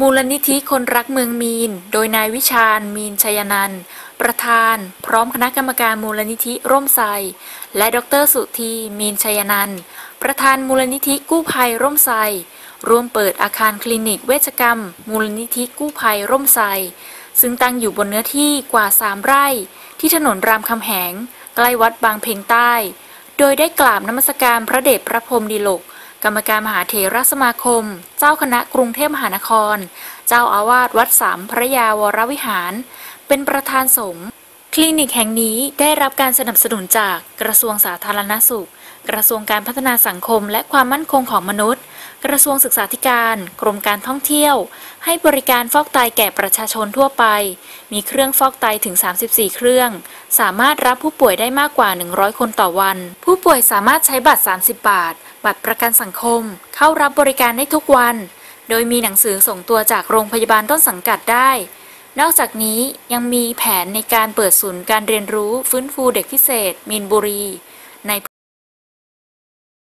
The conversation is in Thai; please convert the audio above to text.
มูลนิธิคนรักเมืองมีน โดยนายวิชาญมีนชัยนันท์ประธาน พร้อมคณะกรรมการมูลนิธิร่มไทรและดรสุธีมีนชัยนันท์ประธานมูลนิธิกู้ภัยร่มไทรร่วมเปิดอาคารคลินิกเวชกรรม มูลนิธิกู้ภัยร่มไทรซึ่งตั้งอยู่บนเนื้อที่กว่า 3 ไร่ ที่ถนนรามคำแหง ใกล้วัดบางเพลงใต้ โดยได้กราบนมัสการพระเดชพระพรหมดีลก กรรมการมหาเถรสมาคม เจ้าคณะกรุงเทพมหานคร เจ้าอาวาสวัดสามพระยาวรวิหาร เป็นประธานสงฆ์คลินิกแห่งนี้ได้รับการสนับสนุนจากกระทรวงสาธารณสุข กระทรวงการพัฒนาสังคมและความมั่นคงของมนุษย์ กระทรวงศึกษาธิการ กรมการท่องเที่ยว ให้บริการฟอกไตแก่ประชาชนทั่วไป มีเครื่องฟอกไตถึง 34 เครื่อง สามารถรับผู้ป่วยได้มากกว่า 100 คนต่อวัน ผู้ป่วยสามารถใช้บัตร 30 บาท บัตรประกันสังคม เข้ารับบริการได้ทุกวัน โดยมีหนังสือส่งตัวจากโรงพยาบาลต้นสังกัดได้ นอกจากนี้ยังมีแผนในการเปิดศูนย์การเรียนรู้ฟื้นฟูเด็กพิเศษ มีนบุรี